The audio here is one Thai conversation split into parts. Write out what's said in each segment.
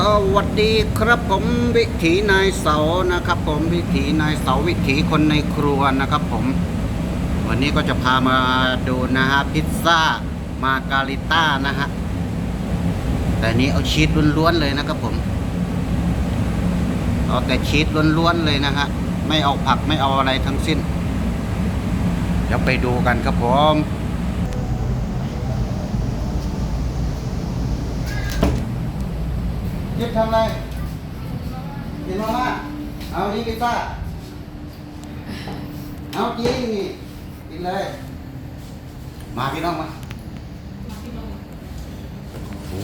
สวัสดีครับผมวิถีนายเสานะครับ ผมวิถีนายเสาวิถีคนในครัวนะครับ ผม วันนี้ก็จะพามาดูนะฮะพิซซ่ามาการิต้านะฮะแต่นี้เอาชีสล้วนๆเลยนะครับผมเอาแต่ชีสล้วนๆเลยนะฮะไม่เอาผักไม่เอาอะไรทั้งสิ้นเดี๋ยวไปดูกันครับผม ยิบทำอะไรกินมาม่าเอานี่พิซซ่าเอาจริงนี่กินเลย มาพี่น้องมาโอ้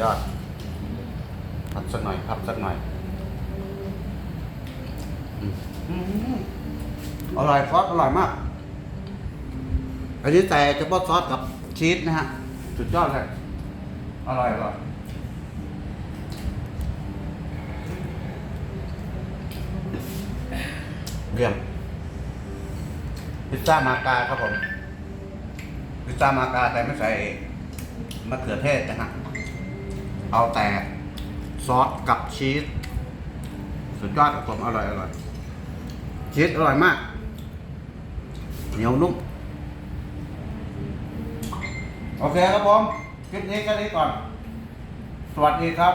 ยอดพับสักหน่อยพับสักหน่อยอืมอืมอร่อยซอสอร่อยมาก อันนี้แต่เฉพาะซอสกับชีสนะฮะ สุดยอดเลยอร่อยอร่อยเยี่ยมพิซซ่ามากาครับผม พิซซ่ามากาแต่ไม่ใส่มะเขือเทศนะฮะเอาแต่ซอสกับชีสสุดยอดครับผมอร่อยอร่อยชีสอร่อยมากเหนียวนุ่ม โอเคครับผม คลิปนี้แค่นี้ก่อน สวัสดีครับ